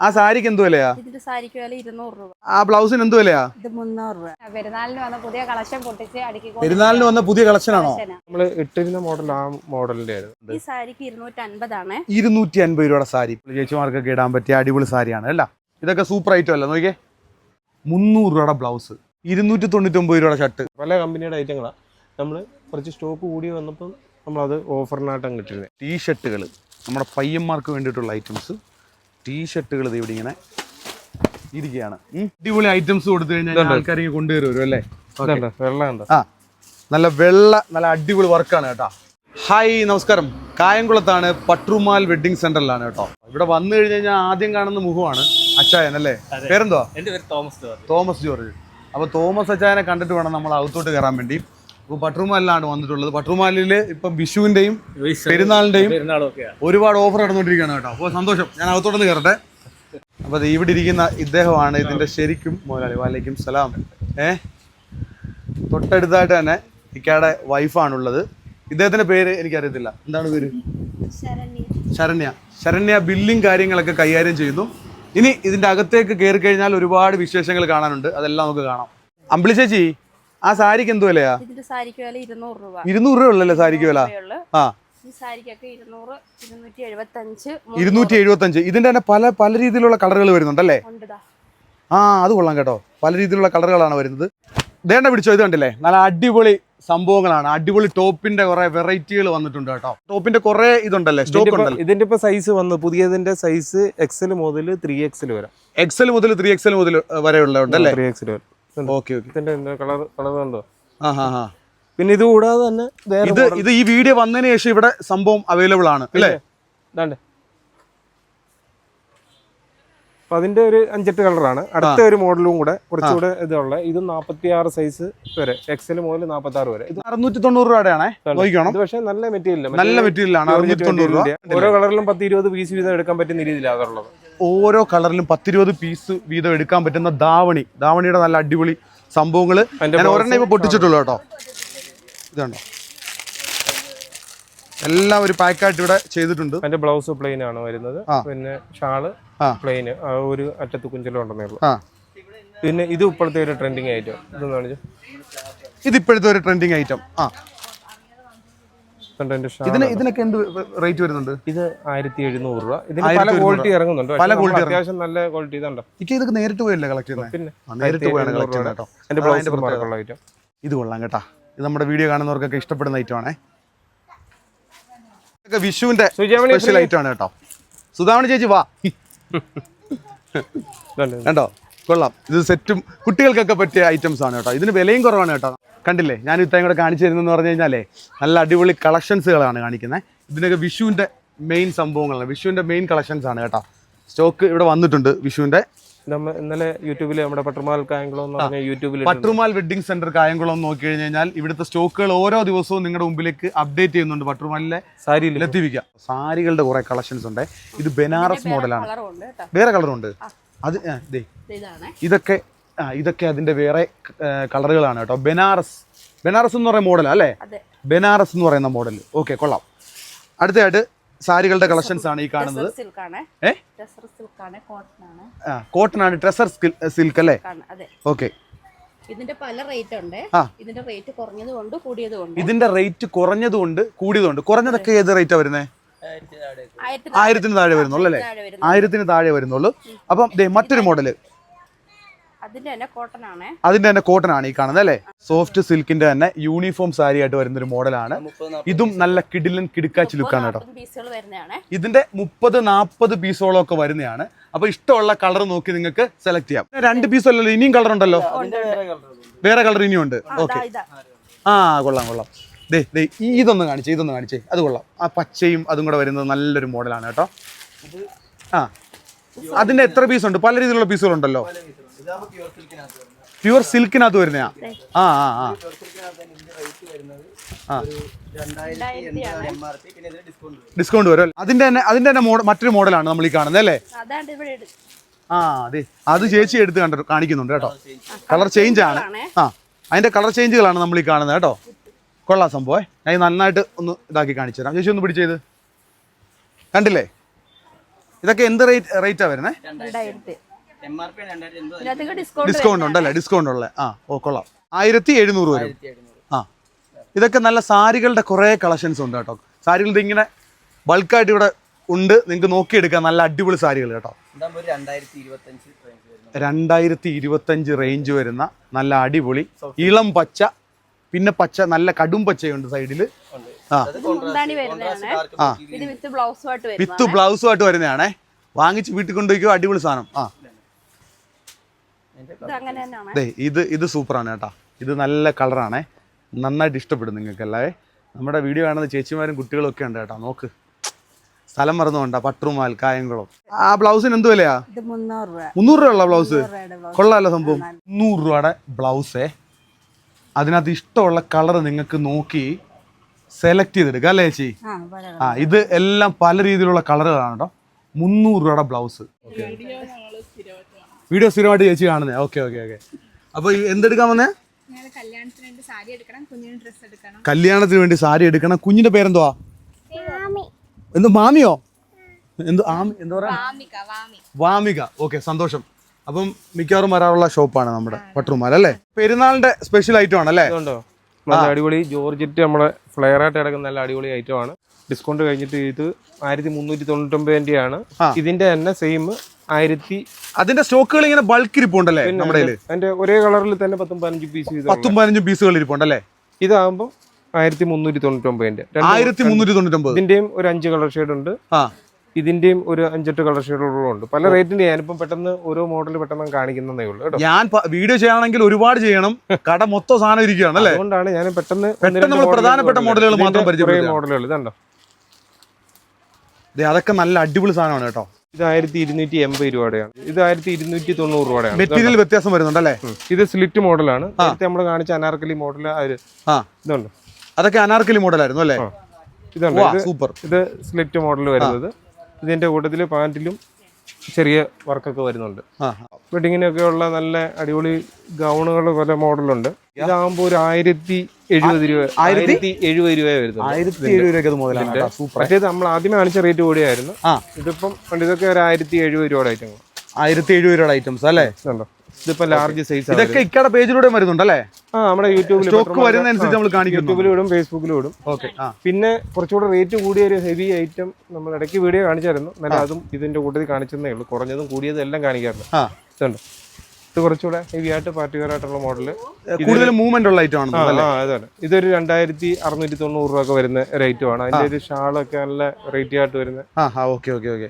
ആ സാരിക്ക് എന്ത് വിലയാ? ഇതിന്റെ സാരിക്ക് വില ഇരുന്നൂറ് രൂപ. ആ ബ്ലൗസിന് എന്ത് വിലയാ? ഇത് മുന്നൂറ് രൂപ. പെരുന്നാളിന് വന്ന പുതിയ കളക്ഷൻ പൊട്ടിച്ച് അടുക്കി പെരുന്നാളിന് വന്ന പുതിയ കളക്ഷൻ ആണോ നമ്മൾ ഇട്ടിരുന്ന മോഡൽ ആ മോഡലിന്റെ ആയിരുന്നു. ഈ സാരിക്ക് ഇരുന്നൂറ്റി അൻപതാണ് ഇരുന്നൂറ്റി അൻപത് രൂപയുടെ സാരി. ചേച്ചിമാർക്കൊക്കെ ഇടാൻ പറ്റിയ അടിപൊളി സാരിയാണ് അല്ല? ഇതൊക്കെ സൂപ്പർ ഐറ്റം അല്ല? നോക്കിയേ. മുന്നൂറ് രൂപയുടെ ബ്ലൗസ്. ഇരുന്നൂറ്റി തൊണ്ണൂറ്റൊമ്പത് രൂപയുടെ ഷർട്ട്. പല കമ്പനിയുടെ ഐറ്റങ്ങളാണ് നമ്മൾ കുറച്ച് സ്റ്റോക്ക് കൂടി വന്നപ്പോൾ നമ്മളത് ഓഫറിനായിട്ടാണ് കിട്ടിയിരുന്നത് ടീ ഷർട്ടുകൾ നമ്മുടെ പയ്യന്മാർക്ക് വേണ്ടിയിട്ടുള്ള ഐറ്റംസ് ടീ ഷർട്ടുകൾ ഇവിടെ ഇങ്ങനെ ഇരിക്കുകയാണ്. അടിപൊളി ഐറ്റംസ് കൊടുത്തു കഴിഞ്ഞാൽ ആൾക്കാർ കൊണ്ടുവരും അല്ലേ? ആ നല്ല വെള്ള നല്ല അടിപൊളി വർക്കാണ് കേട്ടോ. ഹായ് നമസ്കാരം. കായംകുളത്താണ് പട്രുമാൽ വെഡിങ് സെന്ററിലാണ് കേട്ടോ. ഇവിടെ വന്നു കഴിഞ്ഞ് കഴിഞ്ഞാൽ ആദ്യം കാണുന്ന മുഖമാണ് അച്ചായൻ അല്ലേ? പേരെന്തോ എന്റെ പേര് തോമസ് ജോർജ്. Thomas George. അപ്പൊ തോമസ് അച്ചായനെ കണ്ടിട്ട് വേണം നമ്മൾ അകത്തോട്ട് കയറാൻ വേണ്ടി. പട്രുമാലിലാണ് വന്നിട്ടുള്ളത്. പട്രുമാലിൽ ഇപ്പം വിഷുവിന്റെയും പെരുന്നാളിന്റെയും ഒരുപാട് ഓഫർ നടന്നുകൊണ്ടിരിക്കുകയാണ് കേട്ടോ. അപ്പോൾ സന്തോഷം. ഞാൻ അകത്തോട്ടൊന്ന് കയറട്ടെ. അപ്പോൾ ദേ ഇവിടെ ഇരിക്കുന്ന ഇദ്ദേഹമാണ് ഇതിന്റെ ശരിക്കും മോലാളി വാലേക്കും സലാം. ഏ? തൊട്ടടുത്തായിട്ട് തന്നെ ഇക്കയുടെ വൈഫാണുള്ളത് ഇദ്ദേഹത്തിന്റെ പേര് എനിക്കറിയത്തില്ല. എന്താണ് പേര്? ശരണ്യ. ശരണ്യ. ബില്ലിംഗ് കാര്യങ്ങളൊക്കെ കൈകാര്യം ചെയ്യുന്നു. ഇനി ഇതിന്റെ അകത്തേക്ക് കയറി കഴിഞ്ഞാൽ ഒരുപാട് വിശേഷങ്ങൾ കാണാനുണ്ട്. അതെല്ലാം നമുക്ക് കാണാം. അമ്പിളി ചേച്ചി ആ സാരിക്ക് എന്ത് വിലയാ? ഇതിന്റെ സാരിക്ക് വില ഇരുന്നൂറ് രൂപ. ഇരുന്നൂറ് രൂപ ഉള്ളല്ലേ സാരിക്ക് വില? ആ. ഇരുന്നൂറ്റി എഴുപത്തി അഞ്ച് ഇതിന്റെ തന്നെ പല പല രീതിയിലുള്ള കളറുകൾ വരുന്നുണ്ടല്ലേ? ആ അത് കൊള്ളാം കേട്ടോ. പല രീതിയിലുള്ള കളറുകളാണ് വരുന്നത്. ദേണ്ട പിടിച്ചോ ഇത് കണ്ടില്ലേ? നല്ല അടിപൊളി സംഭവങ്ങളാണ്. അടിപൊളി ടോപ്പിന്റെ കുറെ വെറൈറ്റികൾ വന്നിട്ടുണ്ട് കേട്ടോ. ടോപ്പിന്റെ കുറെ ഇതുണ്ടല്ലേ? സ്റ്റോക്ക് ഉണ്ടല്ലോ? ഇതിന്റെ ഇപ്പൊ സൈസ് വന്നു. പുതിയതിന്റെ സൈസ് എക്സൽ മുതൽ ത്രീ എക്സൽ വരാം. എക്സൽ മുതൽ ത്രീ എക്സൽ മുതൽ വരെ ഉള്ളതുണ്ടല്ലേ ത്രീ എക്സൽ വരും. Okay okay. ഇതിന്റെ കളർ കളർ കണ്ടോ? ആ ഹാ ഹാ. പിന്നെ ഇത് കൂടാതെ തന്നെ ഇത് ഇത് ഈ വീഡിയോ വന്നതിന് ശേഷം ഇവിടെ സംഭവം അവൈലബിൾ ആണ് അല്ലേ? ഇതാണ്ട്. അപ്പൊ അതിന്റെ ഒരു അഞ്ചെട്ട് കളറാണ് അടുത്ത ഒരു മോഡലും കൂടെ കുറച്ചുകൂടെ ഇതുള്ള. ഇത് നാപ്പത്തി ആറ് സൈസ് വരെ എക്സൽ മോഡൽ നാപ്പത്തി ആറ് വരെ. ഇത് അറുന്നൂറ്റി തൊണ്ണൂറ് രൂപയുടെയാണേ നോക്കിക്കണം. പക്ഷേ നല്ല മെറ്റീരിയൽ നല്ല മെറ്റീരിയൽ ആണ് ഓരോ കളറിലും പത്ത് ഇരുപത് പീസ് വീതം എടുക്കാൻ പറ്റുന്ന രീതിയിലാണ് അതുള്ളത്. ഓരോ കളറിലും പത്തിരുപത് പീസ് വീതം എടുക്കാൻ പറ്റുന്ന ധാവണി. ധാവണിയുടെ നല്ല അടിപൊളി സംഭവങ്ങൾ ഞാൻ ഒരെണ്ണം ഇപ്പൊ പൊട്ടിച്ചിട്ടുള്ളൂ കേട്ടോ. ഇതുണ്ടോ? എല്ലാം ഒരു പാക്കായിട്ട് ഇവിടെ ചെയ്തിട്ടുണ്ട്. എന്റെ ബ്ലൗസ് പ്ലെയിൻ ആണ് വരുന്നത്. പിന്നെ ഷാൾ പ്ലെയിന് പ്ലെയിൻ ഒരു അറ്റത്ത് കുഞ്ചലും ഉണ്ടെന്നേ ഉള്ളൂ. പിന്നെ ഇത് ഇപ്പോഴത്തെ ഒരു ട്രെൻഡിങ് ഐറ്റം ഇതെന്ന് കാണിച്ചു ഇത് ഇപ്പോഴത്തെ ഒരു ട്രെൻഡിങ് ഐറ്റം ആ. ഇതിന് ഇതിനൊക്കെ എന്ത് റേറ്റ് വരുന്നുണ്ട്? ഇത് ആയിരത്തി എഴുന്നൂറ് രൂപ. ഇതിന് പല ക്വാളിറ്റി ഇറങ്ങുന്നുണ്ട് പല ക്വാളിറ്റി അത്യാവശ്യം നല്ല ക്വാളിറ്റി ഇതുണ്ടോ? എനിക്ക് ഇത് നേരിട്ട് പോയല്ലേ കളക്ട് ചെയ്യുന്നത് പിന്നെ നേരിട്ട് പോയാണ് കളക്ട് ചെയ്യുന്നത് കേട്ടോ. എന്റെ അതാണ് അതിന്റെ ബ്ലൗസ് പ്രത്യേകത. ഐറ്റം ഇത് കൊള്ളാം കേട്ടാ. ഇത് നമ്മുടെ വീഡിയോ കാണുന്നവർക്കൊക്കെ ഇഷ്ടപ്പെടുന്ന ഐറ്റം ആണേ. ഇതൊക്കെ വിഷുവിന്റെ സ്പെഷ്യൽ ഐറ്റം ആണ് കേട്ടോ. സുധാമണി ചേച്ചി വാ. കേട്ടോ കണ്ടോ? കൊള്ളാം. ഇത് സെറ്റും കുട്ടികൾക്കൊക്കെ പറ്റിയ ഐറ്റംസ് ആണ് കേട്ടോ. ഇതിന് വിലയും കുറവാണ് കേട്ടോ. കണ്ടില്ലേ? ഞാൻ ഇത്രയും കൂടെ കാണിച്ചു തരുന്നതെന്ന് പറഞ്ഞു കഴിഞ്ഞാലേ നല്ല അടിപൊളി കളക്ഷൻസുകളാണ് കാണിക്കുന്നത്. ഇതിനൊക്കെ വിഷുവിന്റെ മെയിൻ സംഭവങ്ങളാണ്. വിഷുവിന്റെ മെയിൻ കളക്ഷൻസ് ആണ് കേട്ടോ. സ്റ്റോക്ക് ഇവിടെ വന്നിട്ടുണ്ട് വിഷുവിന്റെ നമ്മ ഇന്നലെ യൂട്യൂബിൽ നമ്മുടെ പട്ടുമാൽ കായംകുളം എന്ന് പറഞ്ഞ യൂട്യൂബിൽ പട്ടുമാൽ വെഡിങ് സെന്റർ കായംകുളം നോക്കി കഴിഞ്ഞു കഴിഞ്ഞാൽ ഇവിടുത്തെ സ്റ്റോക്കുകൾ ഓരോ ദിവസവും നിങ്ങളുടെ മുമ്പിലേക്ക് അപ്ഡേറ്റ് ചെയ്യുന്നുണ്ട് പട്ടുമാലിലെ സാരിയിൽ ലത്തിവിക്ക സാരികളുടെ കുറെ കളക്ഷൻസ് ഉണ്ട്. ഇത് ബനാറസ് മോഡലാണ്. കളറും ഉണ്ട് കേട്ടോ. വേറെ കളറുണ്ട് അത് ആ, ദേ. ഇതാണ്. ഇതൊക്കെ ആ ഇതൊക്കെ അതിന്റെ വേറെ കളറുകളാണ് കേട്ടോ. ബനാറസ്. ബനാറസ് എന്ന് പറയുന്ന മോഡൽ അല്ലേ? ബനാറസ് എന്ന് പറയുന്ന മോഡൽ ഓക്കെ കൊള്ളാം. അടുത്തതായിട്ട് സാരികളുടെ കളക്ഷൻസ് ആണ് ഈ കാണുന്നത്. കോട്ടൺ ആണ്. ട്രെസർ സിൽക്ക് അല്ലേ? ഓക്കെ ഇതിന്റെ പല റേറ്റ് ഉണ്ട്. ഇതിന്റെ റേറ്റ് കുറഞ്ഞതും കൊണ്ട് കൂടിയതും കൊണ്ട് ഇതിന്റെ റേറ്റ് കുറഞ്ഞതുകൊണ്ട് കൂടിയതുകൊണ്ട് കുറഞ്ഞതൊക്കെ ഏത് റേറ്റാ വരുന്നത് ആയിരത്തി ആയിരത്തിന് താഴെ. വരുന്നുള്ളൂ അല്ലേ? ആയിരത്തിന് താഴെ വരുന്നുള്ളൂ. അപ്പം മറ്റൊരു മോഡൽ അതിന്റെ തന്നെ കോട്ടൺ ആണ്. ഈ കാണുന്നത് അല്ലേ? സോഫ്റ്റ് സിൽക്കിന്റെ തന്നെ യൂണിഫോം സാരി ആയിട്ട് വരുന്ന ഒരു മോഡലാണ് ഇതും നല്ല കിടിലൻ കിടുക്കാച്ചി ലുക്കാണ് കേട്ടോ. ഇതിന്റെ മുപ്പത് നാൽപ്പത് പീസോളം ഒക്കെ വരുന്നതാണ്. അപ്പൊ ഇഷ്ടമുള്ള കളർ നോക്കി നിങ്ങൾക്ക് സെലക്ട് ചെയ്യാം. രണ്ട് പീസ് അല്ലല്ലോ ഇനിയും കളർ ഉണ്ടല്ലോ? വേറെ കളർ ഇനിയും ഉണ്ട്. ഓക്കെ ഇതാ ആ കൊള്ളാം കൊള്ളാം. ദേ ദേ ഇതൊന്ന് കാണിച്ചേ ഇതൊന്ന് കാണിച്ചേ. അത് കൊള്ളാം. ആ പച്ചയും അതും കൂടെ വരുന്നത് നല്ലൊരു മോഡലാണ് കേട്ടോ. ആ. അതിന്റെ എത്ര പീസ് ഉണ്ട്? പല രീതിയിലുള്ള പീസുകളുണ്ടല്ലോ പ്യുവർ സിൽക്കിനകത്ത് വരുന്ന ആ ആ ആ. ഡിസ്കൗണ്ട് വരും? അതിന്റെ തന്നെ അതിന്റെ തന്നെ മോഡൽ മറ്റൊരു മോഡലാണ് നമ്മൾ ഈ കാണുന്നത് അല്ലേ? അതാണ്ട് ഇവിടെ ഇട്- ആ അതെ. അത് ചേച്ചി എടുത്ത് കണ്ടു കാണിക്കുന്നുണ്ട് കേട്ടോ. കളർ ചേഞ്ച് ആണ്. ആ. അതിന്റെ കളർ ചേഞ്ചുകളാണ് നമ്മൾ ഈ കാണുന്നത് കേട്ടോ. കൊള്ളാം സംഭവം ഞാൻ നന്നായിട്ട് ഒന്ന് ഇതാക്കി കാണിച്ചു തരാം. ചേച്ചി ഒന്ന് പിടിച്ചത് കണ്ടില്ലേ? ഇതൊക്കെ എന്ത് റേറ്റ് റേറ്റാ വരുന്നത് ഡിസ്കൗണ്ട് ഉണ്ടല്ലേ? ഡിസ്കൗണ്ട് ഉള്ളത് ആ ഓ കൊള്ളാം. ആയിരത്തി എഴുന്നൂറ് വരും ആ. ഇതൊക്കെ നല്ല സാരികളുടെ കുറേ കളക്ഷൻസ് ഉണ്ട് കേട്ടോ. സാരികൾ ഇതിങ്ങനെ ബൾക്കായിട്ട് ഇവിടെ ഉണ്ട്. നിങ്ങൾക്ക് നോക്കിയെടുക്കാം. നല്ല അടിപൊളി സാരികൾ കേട്ടോ. രണ്ടായിരത്തി ഇരുപത്തഞ്ച് റേഞ്ച് വരുന്ന നല്ല അടിപൊളി ഇളം പച്ച പിന്നെ പച്ച നല്ല കടും പച്ചയുണ്ട് സൈഡിൽ വിത്ത് ബ്ലൗസുമായിട്ട് വരുന്നതാണേ. വാങ്ങിച്ച് വീട്ടിൽ കൊണ്ടുപോയിക്കോ? അടിപൊളി സാധനം. ആ. ഇത് ദേ ഇത് ഇത് സൂപ്പറാണ് കേട്ടോ. ഇത് നല്ല കളറാണേ. നന്നായിട്ട് ഇഷ്ടപ്പെടും നിങ്ങൾക്ക് എല്ലാവേ നമ്മുടെ വീഡിയോ കാണുന്ന ചേച്ചിമാരും കുട്ടികളും ഒക്കെ ഉണ്ട് കേട്ടോ നോക്ക്. സ്ഥലം മറന്നുകൊണ്ടാ പട്ടുമാൽ കായംകുളം. ആ ബ്ലൗസിന് എന്ത് വിലയാ? ഇത് മുന്നൂറ് രൂപ. ഉള്ള ബ്ലൗസ്? കൊള്ളാമല്ലോ സംഭവം. മുന്നൂറ് രൂപയുടെ ബ്ലൗസേ. അതിനകത്ത് ഇഷ്ടമുള്ള കളർ നിങ്ങൾക്ക് നോക്കി സെലക്ട് ചെയ്തെടുക്കുക അല്ലേ ചേച്ചി? ആ ഇത് എല്ലാം പല രീതിയിലുള്ള കളറുകളാണ് കേട്ടോ. മുന്നൂറ് രൂപയുടെ ബ്ലൗസ്. വീഡിയോ സ്ഥിരമായിട്ട് ചേച്ചി കാണുന്നത് ഓക്കെ ഓക്കെ ഓക്കെ അപ്പോൾ എന്തെടുക്കാൻ വന്നേ? കല്യാണത്തിന് വേണ്ടി സാരി എടുക്കണം കുഞ്ഞിന് ഡ്രസ്സ് എടുക്കണം. കല്യാണത്തിന് വേണ്ടി സാരി എടുക്കണം. കുഞ്ഞിന്റെ പേരെന്തുവാ? എന്ത് മാമിയോ? എന്ത് ആമി എന്താ പറയാ? വാമിക ഓക്കെ സന്തോഷം. അപ്പം മിക്കവാറും വരാറുള്ള ഷോപ്പാണ് നമ്മുടെ പട്ടുമാല അല്ലേ? പെരുന്നാളിന്റെ സ്പെഷ്യൽ ഐറ്റം ആണ് അല്ലേ? ഇതുണ്ടോ? നല്ല അടിപൊളി ജോർജറ്റ് നമ്മുടെ ഫ്ലെയർ ആയിട്ട് കിടക്കുന്ന നല്ല അടിപൊളി ഐറ്റം ആണ്. ഡിസ്കൗണ്ട് കഴിഞ്ഞിട്ട് ഇത് ആയിരത്തി മുന്നൂറ്റി തൊണ്ണൂറ്റൊമ്പതിന്റെ ആണ് ഇതിന്റെ തന്നെ സെയിം ആയിരത്തി അതിന്റെ സ്റ്റോക്കുകൾ ഇങ്ങനെ ബൾക്ക് ഇരിപ്പുണ്ടല്ലേ നമ്മുടെ? അതിന്റെ ഒരേ കളറിൽ തന്നെ പത്തും പതിനഞ്ച് പീസ് പത്തും പതിനഞ്ചും പീസുകൾ ഇരിപ്പുണ്ടല്ലേ? ഇതാകുമ്പോൾ ആയിരത്തി മുന്നൂറ്റി തൊണ്ണൂറ്റൊമ്പതിന്റെ ആയിരത്തി മുന്നൂറ്റി തൊണ്ണൂറ്റൊമ്പത്? ഇതിന്റെയും ഒരു അഞ്ച് കളർ ഷെയ്ഡ് ഉണ്ട്. ഇതിന്റെയും ഒരു അഞ്ചെട്ട് കളർ ഷെയ്ഡുകളുണ്ട് പല റേറ്റിന്റെ ഞാനിപ്പം പെട്ടെന്ന് ഓരോ മോഡൽ പെട്ടെന്ന് കാണിക്കുന്നതേ ഉള്ളൂ കേട്ടോ. ഞാൻ വീഡിയോ ചെയ്യണമെങ്കിൽ ഒരുപാട് ചെയ്യണം. കട മൊത്തം സാധനം ഇരിക്കുകയാണ് അല്ലേ? അതുകൊണ്ടാണ് ഞാൻ പെട്ടെന്ന് പെട്ടെന്ന് നമ്മൾ പ്രധാനപ്പെട്ട മോഡലുകൾ മാത്രം കുറേ പരിചയപ്പെടുത്തുകയാണ്. മോഡലുകൾ ഇതുണ്ടോ? അതൊക്കെ നല്ല അടിപൊളി സാധനമാണ് കേട്ടോ. ഇത് ആയിരത്തി ഇരുന്നൂറ്റി എൺപത് രൂപയുടെയാണ്. ഇത് ആയിരത്തി ഇരുന്നൂറ്റി തൊണ്ണൂറ് രൂപയുടെയാണ്. മെറ്റീരിയൽ വ്യത്യാസം വരുന്നുണ്ടല്ലേ? അല്ലേ ഇത് സ്ലിറ്റ് മോഡലാണ്. നേരത്തെ നമ്മൾ കാണിച്ച അനാർക്കലി മോഡൽ ഇതുണ്ട്. അതൊക്കെ അനാർക്കലി മോഡലായിരുന്നു അല്ലേ. ഇതുണ്ട്. സൂപ്പർ. ഇത് സ്ലിറ്റ് മോഡൽ വരുന്നത്. ഇതിന്റെ കൂട്ടത്തിൽ പാന്റിലും ചെറിയ വർക്കൊക്കെ വരുന്നുണ്ട്. വെഡിങ്ങിനൊക്കെ ഉള്ള നല്ല അടിപൊളി ഗൗണുകൾ പല മോഡലുണ്ട്. ഇതാകുമ്പോൾ ഒരു ആയിരത്തി എഴുപത് രൂപ ആയിരത്തി? എഴുപത് രൂപ വരുന്നു ആയിരത്തി എഴുപത് രൂപ മറ്റേത് നമ്മൾ ആദ്യം കാണിച്ച റേറ്റ് കൂടിയായിരുന്നു. ഇതിപ്പം ഉണ്ട് ഇതൊക്കെ ഒരു ആയിരത്തി എഴുപത് രൂപയുടെ ഐറ്റങ്ങൾ ആയിരത്തി എഴുപത് രൂപയുടെ ഐറ്റംസ് അല്ലേ? ഇതുണ്ടോ ഇതിപ്പോ ലാർജ് സൈസ് ഇതൊക്കെ ഇക്കടെ പേജിലൂടെ വരുന്നുണ്ടല്ലേ? ആ നമ്മുടെ യൂട്യൂബിൽ സ്റ്റോക്ക് വരുന്നതനുസരിച്ച് നമ്മൾ കാണിക്കുന്നു. യൂട്യൂബിലും ഇടും ഫേസ്ബുക്കിലും ഇടും. ഓക്കെ പിന്നെ കുറച്ചുകൂടെ റേറ്റ് കൂടിയ ഒരു ഹെവി ഐറ്റം നമ്മൾ ഇടയ്ക്ക് വീഡിയോ കാണിച്ചായിരുന്നു. നല്ല അതും ഇതിന്റെ കൂട്ടത്തിൽ കാണിച്ചതേ ഉള്ളൂ. കുറഞ്ഞതും കൂടിയതും എല്ലാം കാണിക്കാറുണ്ട്. ഇതുണ്ട്. ഇത് കുറച്ചുകൂടെ ഹെവി ആയിട്ട് പാർട്ടി ആയിട്ടുള്ള മോഡൽ കൂടുതൽ മൂവ്മെന്റ് ഉള്ള ഐറ്റം ആണ് അതാണ്. ഇതൊരു രണ്ടായിരത്തി അറുന്നൂറ്റി തൊണ്ണൂറ് രൂപ ഒക്കെ വരുന്ന റേറ്റും ആണ്. അതിന്റെ ഒരു ഷാളൊക്കെ നല്ല റേറ്റ് ആയിട്ട് വരുന്നത് ഓക്കെ ഓക്കെ ഓക്കെ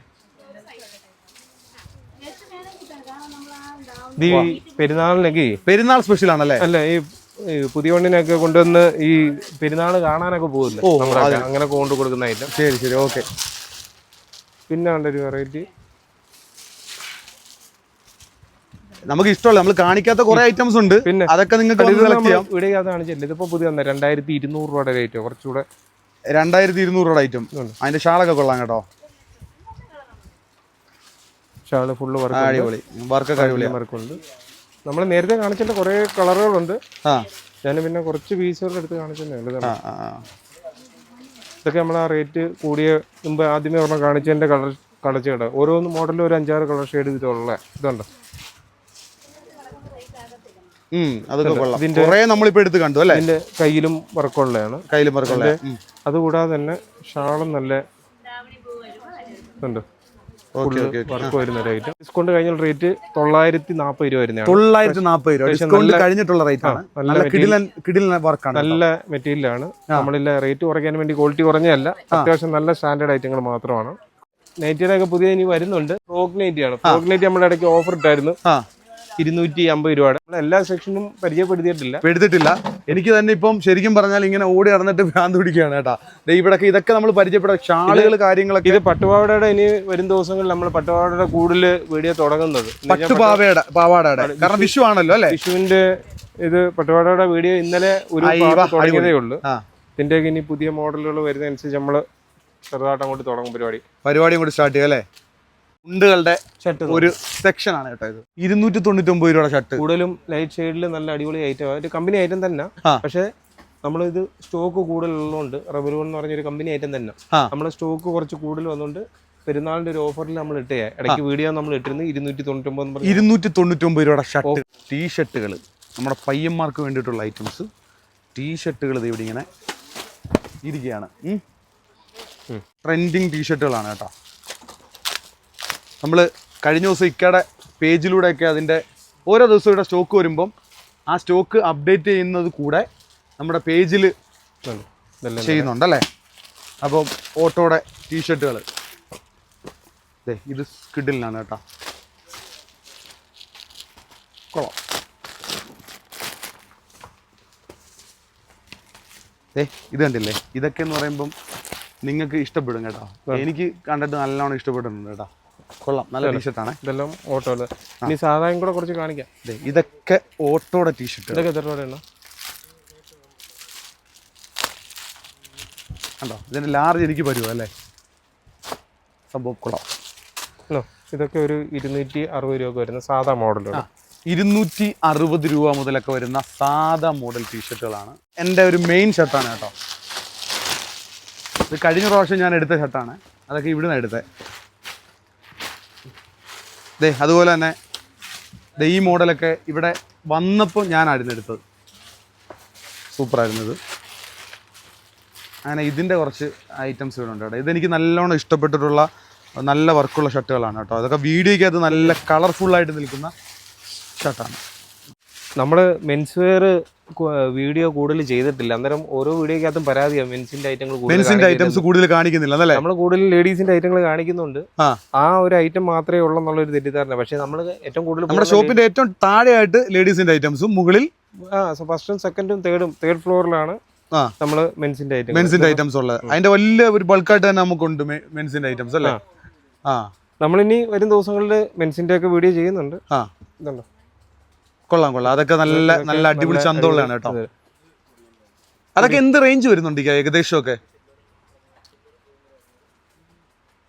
ഇത് ഈ പെരുന്നാളിനൊക്കെ പെരുന്നാൾ സ്പെഷ്യൽ ആണല്ലേ അല്ല ഈ പുതിയ വണ്ടിനൊക്കെ കൊണ്ടുവന്ന് ഈ പെരുന്നാൾ കാണാനൊക്കെ പോകില്ല അങ്ങനെ കൊണ്ടു കൊടുക്കുന്ന ഐറ്റം ശരി ശരി ഓക്കെ. പിന്നെ ഉണ്ട് ഒരു വെറൈറ്റി നമുക്ക് ഇഷ്ടമല്ല നമ്മൾ കാണിക്കാത്ത കുറെ ഐറ്റംസ് ഉണ്ട്. പിന്നെ അതൊക്കെ നിങ്ങൾക്ക് ഇവിടെ കാണിച്ചില്ല. ഇതിപ്പോ പുതിയ വന്ന രണ്ടായിരത്തി ഇരുന്നൂറ് രൂപയുടെ റേറ്റ് കുറച്ചുകൂടെ രണ്ടായിരത്തി ഇരുന്നൂറ് രൂപയുടെ ഐറ്റം അതിന്റെ ഷാളൊക്കെ കൊള്ളാം കേട്ടോ. ഷാൾ ഫുള്ള് വർക്ക് അടിപൊളി. വർക്കൊക്കെ വർക്കുണ്ട് നമ്മൾ നേരത്തെ കാണിച്ചിട്ട് കുറേ കളറുകളുണ്ട് ഞാൻ പിന്നെ കുറച്ച് പീസുകൾ എടുത്ത് കാണിച്ചിട്ടുണ്ട്. ഇതൊക്കെ നമ്മൾ ആ. റേറ്റ് കൂടിയ മുമ്പ് ആദ്യമേ ഒരെണ്ണം കാണിച്ചതിന്റെ കളർ കളച്ച് കിട ഓരോന്ന് മോഡലിൽ ഒരു അഞ്ചാറ് കളർ ഷെയ്ഡ് ഇതുള്ള ഇതുണ്ട്? അതൊക്കെ കൊള്ളാം. കുറെ എടുത്ത് കണ്ടു അല്ലേ? ഇതിന്റെ കയ്യിലും വർക്കുള്ളതാണ് കയ്യിലും വർക്കുള്ള അതുകൂടാതെ തന്നെ ഷാളും നല്ല ഉണ്ട് വർക്ക് വരുന്ന ഒരു ഐറ്റം ഡിസ്കൗണ്ട് കഴിഞ്ഞ റേറ്റ് തൊള്ളായിരത്തി നാൽപ്പത് രൂപ വരുന്നതാണ്. തൊള്ളായിരത്തി നാൽപ്പത് രൂപ. ഡിസ്കൗണ്ട് കഴിഞ്ഞിട്ടുള്ള റേറ്റ് ആണ്. നല്ല. കിടിലൻ കിടിലൻ വർക്കാണ് നല്ല മെറ്റീരിയലാണ് നമ്മളില്ല റേറ്റ് കുറയ്ക്കാൻ വേണ്ടി ക്വാളിറ്റി കുറഞ്ഞല്ല അത്യാവശ്യം നല്ല സ്റ്റാൻഡേർഡ് ഐറ്റങ്ങൾ മാത്രമാണ്. നൈറ്റിയുടെ ഒക്കെ പുതിയ ഇനി വരുന്നുണ്ട്. ഫ്രോക്ക് നൈറ്റിയാണ് ആണ്. ഫ്രോക്ക് നൈറ്റി നമ്മുടെ ഇടയ്ക്ക് ഓഫർ ഇട്ടായിരുന്നു. ആ. ഇരുന്നൂറ്റി അമ്പത് രൂപയുടെ. നമ്മൾ എല്ലാ സെക്ഷനും പരിചയപ്പെടുത്തിയിട്ടില്ല. എടുത്തിട്ടില്ല എനിക്ക് തന്നെ ഇപ്പം ശരിക്കും പറഞ്ഞാൽ ഇങ്ങനെ ഓടി നടന്നിട്ട് ഭ്രാന്ത് പിടിക്കുകയാണ് കേട്ടാ. ദേ ഇവിടൊക്കെ ഇതൊക്കെ നമ്മൾ പരിചയപ്പെടാം. ഷാളുകൾ കാര്യങ്ങളൊക്കെ. ഇത് പട്ടുപാവടയുടെ ഇനി വരും ദിവസങ്ങളിൽ നമ്മൾ പട്ടുപാവടയുടെ കൂടുതൽ വീഡിയോ തുടങ്ങുന്നത്. പട്ടുപാവയുടെ പാവാടയുടെ. കാരണം വിഷു ആണല്ലോ അല്ലേ? വിഷുവിന്റെ ഇത് പട്ടുപാവടയുടെ വീഡിയോ ഇന്നലെ ഒരു തുടങ്ങിയതേ ഉള്ളൂ. ഇതിന്റെയൊക്കെ ഇനി പുതിയ മോഡലുകൾ വരുന്നതനുസരിച്ച് നമ്മൾ ചെറുതായിട്ട് അങ്ങോട്ട് തുടങ്ങും പരിപാടി. പരിപാടിയും കൂടി സ്റ്റാർട്ട് ചെയ്യാം അല്ലേ? ഉണ്ടുകളുടെ ഷർട്ട് ഒരു സെക്ഷൻ ആണ് കേട്ടോ ഇത്. ഇരുന്നൂറ്റി തൊണ്ണൂറ്റി ഒമ്പത് രൂപയുടെ ഷർട്ട്. കൂടുതലും ലൈറ്റ് ഷെയ്ഡിൽ നല്ല അടിപൊളി ഐറ്റം ഒരു കമ്പനി ഐറ്റം തന്നെ. പക്ഷേ നമ്മളിത് സ്റ്റോക്ക് കൂടുതലുള്ളതുകൊണ്ട് റബ്ബർ എന്ന് പറഞ്ഞൊരു കമ്പനി ഐറ്റം തന്നെ. നമ്മുടെ സ്റ്റോക്ക് കുറച്ച് കൂടുതൽ വന്നുകൊണ്ട് പെരുന്നാളിന്റെ ഒരു ഓഫറിൽ നമ്മൾ ഇട്ടേ ഇടയ്ക്ക് വീഡിയോ നമ്മൾ ഇട്ടിരുന്നു ഇരുന്നൂറ്റി തൊണ്ണൂറ്റൊമ്പത് ഒമ്പത് ഇരുന്നൂറ്റി ഇരുന്നൂറ്റി തൊണ്ണൂറ്റൊമ്പത് രൂപയുടെ ഷർട്ട്. ടീ ഷർട്ടുകൾ നമ്മുടെ പയ്യന്മാർക്ക് വേണ്ടിയിട്ടുള്ള ഐറ്റംസ് ടീ ഷർട്ടുകൾ ഇവിടെ ഇങ്ങനെ ഇരിക്കുകയാണ് ട്രെൻഡിങ് ടീ ഷർട്ടുകളാണ് കേട്ടോ. നമ്മൾ കഴിഞ്ഞ ദിവസം ഇക്കയുടെ പേജിലൂടെയൊക്കെ അതിന്റെ ഓരോ ദിവസവും ഇവിടെ സ്റ്റോക്ക് വരുമ്പം ആ സ്റ്റോക്ക് അപ്ഡേറ്റ് ചെയ്യുന്നത് കൂടെ നമ്മുടെ പേജിൽ ചെയ്യുന്നുണ്ടല്ലേ? അപ്പം ഓട്ടോയുടെ ടീഷർട്ടുകൾ. അതെ ഇത് സ്കിഡിലാണ് കേട്ടോ. കൊള്ളാം. ഏ ഇത് കണ്ടില്ലേ? ഇതൊക്കെ എന്ന് പറയുമ്പം നിങ്ങൾക്ക് ഇഷ്ടപ്പെടും കേട്ടോ. എനിക്ക് കണ്ടിട്ട് നല്ലോണം ഇഷ്ടപ്പെടുന്നുണ്ട് കേട്ടോ. കൊള്ളാം. നല്ല ടീഷർട്ടാണ് ഇതെല്ലാം ഓട്ടോ ഇനി സാധാരണ കൂടെ കുറച്ച് കാണിക്കാം. ഇതൊക്കെ ഓട്ടോയുടെ ടീഷർട്ട് ഇതൊക്കെ എത്ര രൂപയാണ് കണ്ടോ? ഇതിന്റെ ലാർജ് എനിക്ക് വരുമോ അല്ലേ? സംഭവം കൊള്ളാം. ഇതൊക്കെ ഒരു ഇരുന്നൂറ്റി അറുപത് രൂപ വരുന്ന സാധാ മോഡലുകൾ ഇരുന്നൂറ്റി അറുപത് രൂപ മുതലൊക്കെ വരുന്ന സാധാ മോഡൽ ടീഷർട്ടുകളാണ് എന്റെ ഒരു മെയിൻ ഷർട്ടാണ് കേട്ടോ. ഇത് കഴിഞ്ഞ പ്രാവശ്യം ഞാൻ എടുത്ത ഷർട്ടാണ് അതൊക്കെ ഇവിടുന്ന് എടുത്തത് ദേ അതുപോലെ തന്നെ ദേ ഈ മോഡലൊക്കെ ഇവിടെ വന്നപ്പോൾ ഞാനായിരുന്നു എടുത്തത്. സൂപ്പറായിരുന്നു ഇത് അങ്ങനെ ഇതിന്റെ കുറച്ച് ഐറ്റംസ് ഇവിടെ ഉണ്ട് കേട്ടോ. ഇതെനിക്ക് നല്ലോണം ഇഷ്ടപ്പെട്ടിട്ടുള്ള നല്ല വർക്കുള്ള ഷർട്ടുകളാണ് കേട്ടോ. അതൊക്കെ വീഡിയോയ്ക്ക് അത് നല്ല കളർഫുള്ളായിട്ട് നിൽക്കുന്ന ഷർട്ടാണ് നമ്മൾ മെൻസ് വെയർ വീഡിയോ കൂടുതൽ ചെയ്തിട്ടില്ല. അന്നേരം ഓരോ വീഡിയോക്കകത്തും പരാതിയാണ് മെൻസിന്റെ ഐറ്റങ്ങൾ മെൻസിന്റെ ഐറ്റംസ് കൂടുതൽ കാണിക്കുന്നില്ല അല്ലേ നമ്മൾ കൂടുതൽ ലേഡീസിന്റെ ഐറ്റങ്ങൾ കാണിക്കുന്നുണ്ട്. ആ. ഒരു ഐറ്റം മാത്രമേ ഉള്ളൂ എന്നുള്ള ഒരു തെറ്റിദ്ധാരണ. പക്ഷേ നമ്മൾ ഏറ്റവും കൂടുതൽ നമ്മുടെ ഷോപ്പിന്റെ ഏറ്റവും താഴെയായിട്ട് ലേഡീസിന്റെ ഐറ്റംസും മുകളിൽ ആ ഫസ്റ്റും സെക്കൻഡും തേർഡും തേർഡ് ഫ്ലോറിലാണ് നമ്മൾ മെൻസിന്റെ ഐറ്റം മെൻസിന്റെ ഐറ്റംസ് ഉള്ളത്. അതിന്റെ വലിയ ഒരു ബൾക്കായിട്ട് തന്നെ നമുക്കുണ്ട് മെൻസിന്റെ ഐറ്റംസ് അല്ലേ? ആ. നമ്മളിനി വരും ദിവസങ്ങളിൽ മെൻസിന്റെ ഒക്കെ വീഡിയോ ചെയ്യുന്നുണ്ട്. ആ. ഇതുണ്ടോ? കൊള്ളാം കൊള്ളാം. അതൊക്കെ നല്ല നല്ല അടിപൊളി ചന്തമുള്ളതാണ് കേട്ടോ. അതൊക്കെ എന്ത് റേഞ്ച് വരുന്നുണ്ട് ഏകദേശം ഒക്കെ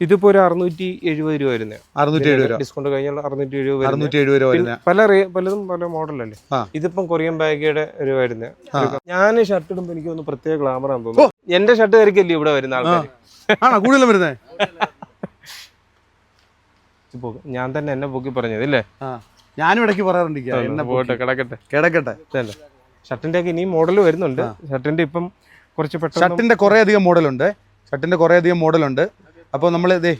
ഇതിപ്പോ ഒരു അറുന്നൂറ്റി എഴുപത് രൂപ വരുന്നത് അറുന്നൂറ്റി എഴുപത് രൂപ. ഡിസ്കൗണ്ട് കഴിഞ്ഞാൽ അറുന്നൂറ്റി എഴുപത് വരുന്നത്. അറുന്നൂറ്റി എഴുപത് രൂപ വരുന്ന. പല പലതും പല മോഡലല്ലേ. ഇതിപ്പം കൊറിയൻ ബാഗിയുടെ ഒരു വരുന്നത് ഞാൻ ഷർട്ട് ഇടുമ്പോൾ എനിക്ക് ഒന്ന് പ്രത്യേക ഗ്ലാമർ ആണെന്ന് തോന്നുന്നു. എന്റെ ഷർട്ട് ധരിക്കല്ലേ ഇവിടെ വരുന്ന ആൾക്കാർ ആണോ? കൂടുതലും വരുന്നേ? ഞാൻ തന്നെ എന്നെ പൊക്കി പറഞ്ഞത് ഇല്ലേ? ഞാനും ഇടയ്ക്ക് പറയാറുണ്ട് എന്നെ പോട്ടെ കിടക്കട്ടെ. കിടക്കട്ടെ. ഷർട്ടിന്റെ ഒക്കെ ഇനി മോഡൽ വരുന്നുണ്ട്. ഷർട്ടിന്റെ ഇപ്പം കുറച്ച് പെട്ടെന്ന് ഷർട്ടിന്റെ കുറെ അധികം മോഡലുണ്ട് ഷർട്ടിന്റെ കുറെ അധികം മോഡലുണ്ട് അപ്പോൾ നമ്മൾ ഇതേ.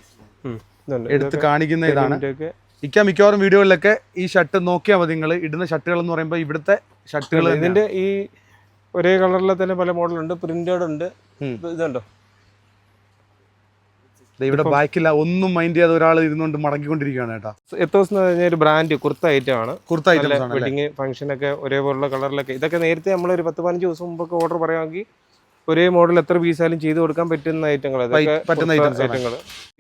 എടുത്ത് കാണിക്കുന്ന ഇതാണ്. മിക്ക ഇക്ക മിക്കവാറും വീഡിയോകളിലൊക്കെ ഈ ഷർട്ട് നോക്കിയാൽ മതി നിങ്ങൾ ഇടുന്ന ഷർട്ടുകൾ എന്ന് പറയുമ്പോൾ ഇവിടുത്തെ ഷർട്ടുകൾ ഇതിന്റെ ഈ ഒരേ കളറിലെ തന്നെ പല മോഡലുണ്ട്. പ്രിന്റഡ് ഉണ്ട്. ഇതുണ്ടോ? ഇവിടെ ബാക്കില്ല ഒന്നും മൈൻഡ് ചെയ്യാതെ ഒരാൾ ഇരുന്നുകൊണ്ട് മടങ്ങിക്കൊണ്ടിരിക്കുകയാണ് കേട്ടോ. എന്ന് പറഞ്ഞ ഒരു ബ്രാൻഡ് കുർത്ത ഐറ്റം ആണ്. കുർത്ത ഐറ്റം വെഡിങ് ഫംഗ്ഷൻ ഒക്കെ ഒരേപോലുള്ള കളറിലൊക്കെ ഇതൊക്കെ നേരത്തെ നമ്മൾ ഒരു പത്ത് പതിനഞ്ച് ദിവസം മുമ്പൊക്കെ ഓർഡർ പറയുകയാണെങ്കിൽ ഒരേ മോഡൽ എത്ര പീസായാലും ചെയ്ത് കൊടുക്കാൻ പറ്റുന്ന ഐറ്റങ്ങൾ പറ്റുന്ന. ഐറ്റങ്ങൾ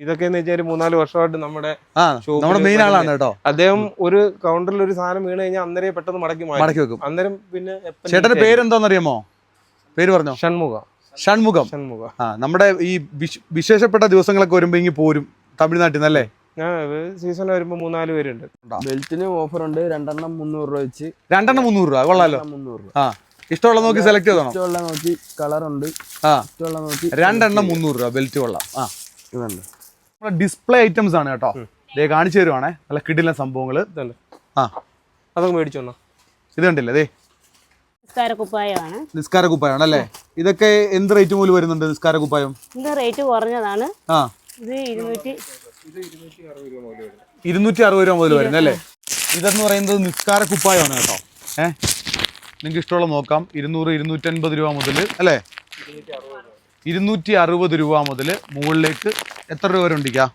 ഇതൊക്കെ എന്ന് വെച്ചാൽ മൂന്നാൽ വർഷമായിട്ട് നമ്മുടെ നമ്മുടെ മെയിൻ ആളാണ് കേട്ടോ. അദ്ദേഹം ഒരു കൗണ്ടറിൽ ഒരു സാധനം വീണ് കഴിഞ്ഞാൽ അന്നേരം പെട്ടെന്ന് മടക്കി മാറ്റി. മടക്കി വെക്കും. അന്നേരം പിന്നെ ചേട്ടന്റെ പേരെന്താണെന്നറിയാമോ പേര് പറഞ്ഞോ? ഷൺമുഖ. ഷൺമുഖം. ഷൺമുഖ. ആ നമ്മുടെ ഈ വിശേഷപ്പെട്ട ദിവസങ്ങളൊക്കെ വരുമ്പോ ഇങ്ങനെ പോരും തമിഴ്നാട്ടിൽ നിന്നല്ലേ സീസൺ വരുമ്പോ മൂന്നാൽ പേരുണ്ട്. ബെൽറ്റിന് ഓഫർ ഉണ്ട് രണ്ടെണ്ണം മുന്നൂറ് രൂപ വെച്ച്. രണ്ടെണ്ണം മുന്നൂറ് രൂപ കൊള്ളാലോ. മുന്നൂറ് രൂപ. ആ ഇഷ്ടമുള്ള നോക്കി സെലക്ട് ചെയ്തോ ഇഷ്ടമുള്ള നോക്കി കളർ ഉണ്ട് ആ ഇഷ്ടമുള്ള നോക്കി രണ്ടെണ്ണം മുന്നൂറ് രൂപ ബെൽറ്റ് കൊള്ളാം. ആ. ഇതുണ്ട്. നമ്മുടെ ഡിസ്പ്ലേ ഐറ്റംസ് ആണ് കേട്ടോ. ദേ കാണിച്ചു തരുവാണേ. നല്ല കിടിലൻ സംഭവങ്ങൾ. ആ. അതൊക്കെ മേടിച്ചോണോ ഇത് കണ്ടില്ലേ? ദേ നിസ്കാര കുപ്പായമാണ് നിസ്കാര അല്ലേ ഇതൊക്കെ എന്ത് റേറ്റ് മൂല വരുന്നുണ്ട് നിസ്കാര കുപ്പായം ഇത് റേറ്റ് കുറഞ്ഞതാണ്. ആ. ഇത് ഇരുന്നൂറ്റി ഇരുന്നൂറ്റി അറുപത് രൂപ മുതൽ വരുന്നത് അല്ലേ? ഇതെന്ന് പറയുന്നത് നിസ്കാര കുപ്പായമാണ് കേട്ടോ. ഏഹ് നിങ്ങൾക്ക് ഇഷ്ടമുള്ള നോക്കാം. ഇരുന്നൂറ് ഇരുന്നൂറ്റൻപത് രൂപ മുതൽ അല്ലേ? ഇരുന്നൂറ്റി അറുപത് രൂപ മുതൽ മുകളിലേക്ക് എത്ര രൂപ വരെ ഉണ്ടിക്കാ?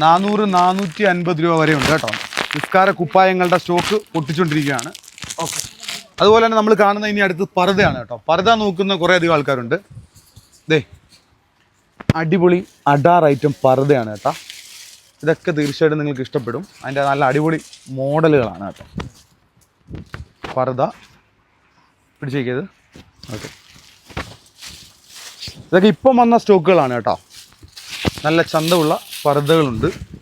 നാനൂറ് നാനൂറ്റി അൻപത് രൂപ വരെ ഉണ്ട് കേട്ടോ. നിസ്കാര കുപ്പായങ്ങളുടെ സ്റ്റോക്ക് പൊട്ടിച്ചുകൊണ്ടിരിക്കുകയാണ് ഓക്കെ. അതുപോലെ തന്നെ നമ്മൾ കാണുന്ന ഇനി അടുത്ത് പർദ്ദയാണ് കേട്ടോ. പർദ്ദ നോക്കുന്ന കുറേ അധികം ആൾക്കാരുണ്ട്. ദേ അടിപൊളി അഡാർ ഐറ്റം പർദ്ദയാണ് കേട്ടോ. ഇതൊക്കെ തീർച്ചയായിട്ടും നിങ്ങൾക്ക് ഇഷ്ടപ്പെടും. അതിന്റെ നല്ല അടിപൊളി മോഡലുകളാണ് കേട്ടോ. പർദ്ദ. പിടിച്ചേക്കിയത്. ഓക്കെ. ഇതൊക്കെ ഇപ്പം വന്ന സ്റ്റോക്കുകളാണ് കേട്ടോ. നല്ല ചന്തമുള്ള പർദ്ദകളുണ്ട്.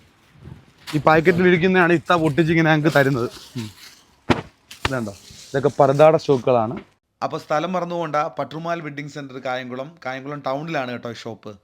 ഈ പാക്കറ്റിൽ ഇരിക്കുന്നതാണ് ഇത്ത പൊട്ടിച്ചിങ്ങനെ ഞങ്ങൾക്ക് തരുന്നത്. ഇതുണ്ടോ? ഇതൊക്കെ പർദാട സ്റ്റോക്കുകളാണ്. അപ്പോൾ സ്ഥലം മറന്നുകൊണ്ട പട്രുമാൽ വെഡ്ഡിംഗ് സെന്റർ കായംകുളം. കായംകുളം ടൗണിലാണ് കേട്ടോ ഷോപ്പ്.